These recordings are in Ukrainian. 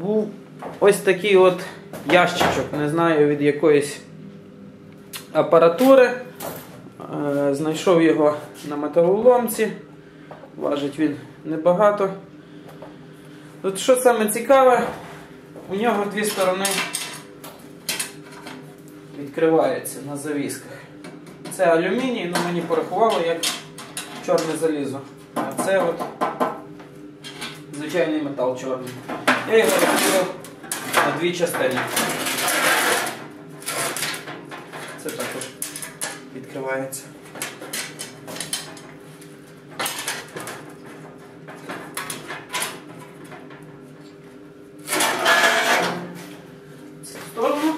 був ось такий от ящичок, не знаю від якоїсь апаратури. Е, Знайшов його на металоломці. Важить він небагато. Тут що саме цікаве, у нього дві сторони відкриваються на завісках. Це алюміній, але мені порахувало як чорне залізо. А це от звичайний метал чорний. Я його розділив на дві частини. Це також відкривається. Це в сторону.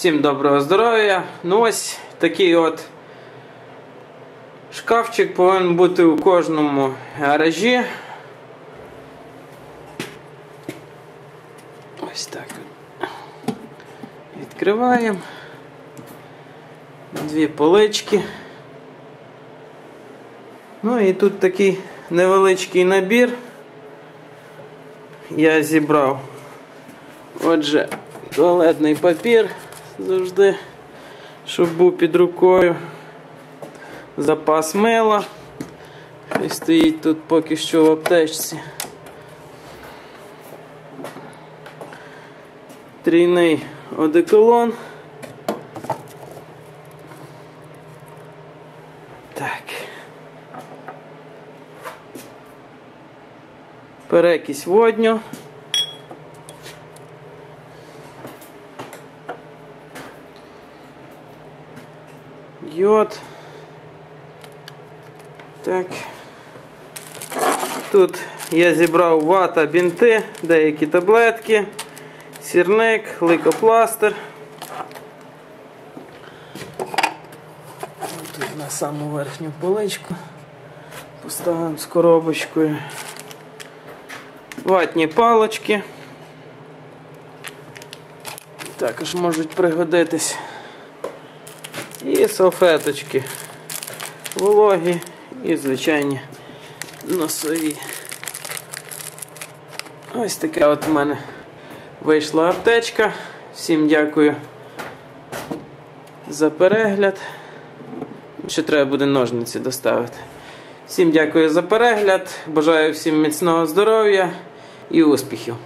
Всім доброго здоров'я. Ну ось такий от шкафчик повинен бути у кожному гаражі. Ось так. Відкриваємо. Дві полички. Ну і тут такий невеличкий набір. Я зібрав. Отже, туалетний папір завжди, щоб був під рукою. Запас мила. І стоїть тут поки що в аптечці. Трійний одеколон. Так. Перекись водню. Йод. Так. Тут я зібрав вата, бінти, деякі таблетки, сірник, лейкопластир. Тут на саму верхню поличку поставимо з коробочкою. Ватні палочки. Також можуть пригодитись. І салфеточки. Вологі і звичайні носові. Ось така от у мене вийшла аптечка. Всім дякую за перегляд. Ще треба буде ножниці доставити. Всім дякую за перегляд. Бажаю всім міцного здоров'я і успіхів.